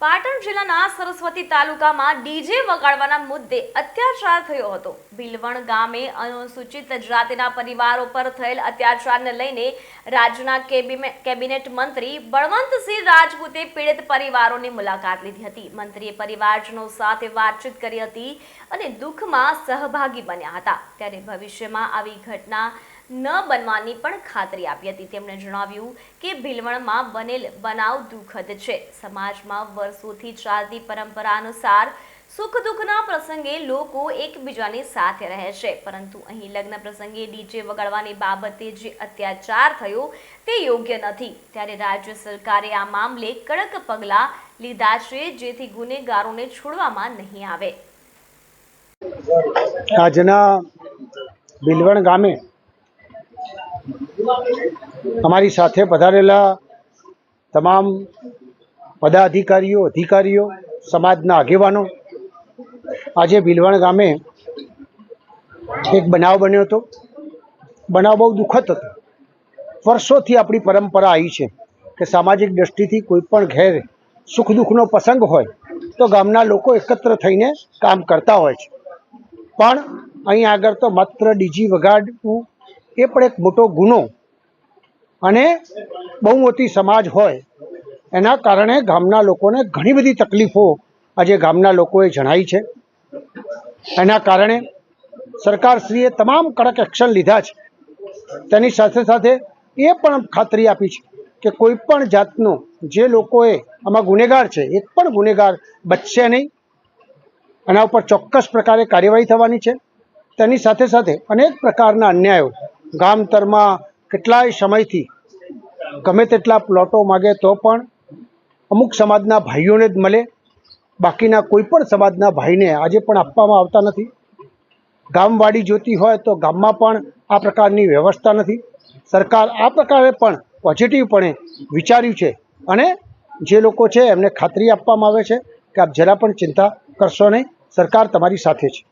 પાટણ જિલ્લાના સરસ્વતી તાલુકામાં ડીજે વગાડવાના મુદ્દે અત્યાચાર થયો હતો. ભીલવણ ગામે અનુસૂચિત જાતિના પરિવારો પર થયેલ અત્યાચારને લઈને રાજ્યના કેબિને- કેબિનેટ મંત્રી બળવંતસિંહ રાજપૂતે પીડિત પરિવારોની મુલાકાત લીધી હતી. મંત્રીએ પરિવારજનો સાથે વાતચીત કરી હતી અને દુઃખમાં સહભાગી બન્યા હતા. ત્યારે ભવિષ્યમાં આવી ઘટના ન બનવાની પણ ખાતરી આપી હતી. તેમણે જણાવ્યું કે ભીલવણમાં બનેલ બનાવ દુઃખદ છે. સમાજમાં વર્ષોથી ચાલતી પરંપરા અનુસાર સુખ દુઃખના પ્રસંગે લોકો એકબીજાની સાથે રહે છે. પરંતુ અહીં લગ્ન પ્રસંગે ડીજે વગાડવાની બાબતે જે અત્યાચાર થયો તે યોગ્ય નથી. ત્યારે રાજ્ય સરકારે આ મામલે કડક પગલાં લીધા છે, જેથી ગુનેગારોને છોડવામાં નહીં આવે. આજના ભીલવણ ગામે અમારી સાથે પધારેલા તમામ પદાધિકારીઓ, અધિકારીઓ, સમાજના આગેવાનો. આજે ભીલવાણ ગામે એક બનાવ બન્યો હતો. બનાવ બહુ દુઃખદ હતો. વર્ષોથી આપણી પરંપરા આવી છે કે સામાજિક દ્રષ્ટિથી કોઈ પણ ઘેર સુખ દુઃખનો પ્રસંગ હોય તો ગામના લોકો એકત્ર થઈને કામ કરતા હોય છે. પણ અહીં આગળ તો માત્ર ડીજી વગાડવું એ પણ એક મોટો ગુનો અને બહુ મોટી સમાજ હોય, એના કારણે ગામના લોકોને ઘણી બધી તકલીફો આજે ગામના લોકોએ જણાવી છે. એના કારણે સરકારશ્રીએ તમામ કડક એક્શન લીધા છે. તેની સાથે સાથે એ પણ ખાતરી આપી છે કે કોઈ પણ જાતનો જે લોકોએ આમાં ગુનેગાર છે, એક પણ ગુનેગાર બચશે નહીં. એના ઉપર ચોક્કસ પ્રકારે કાર્યવાહી થવાની છે. તેની સાથે સાથે અનેક પ્રકારના અન્યાયો ગામતરમાં કેટલાય સમયથી ગમે તેટલા પ્લોટો માગે તો પણ અમુક સમાજના ભાઈઓને જ મળે. બાકીના કોઈ પણ સમાજના ભાઈને આજે પણ આપવામાં આવતા નથી. ગામવાડી જોતી હોય તો ગામમાં પણ આ પ્રકારની વ્યવસ્થા નથી. સરકાર આ પ્રકારે પણ પોઝિટિવપણે વિચાર્યું છે અને જે લોકો છે એમને ખાતરી આપવામાં આવે છે કે આપ જરા પણ ચિંતા કરશો નહીં. સરકાર તમારી સાથે છે.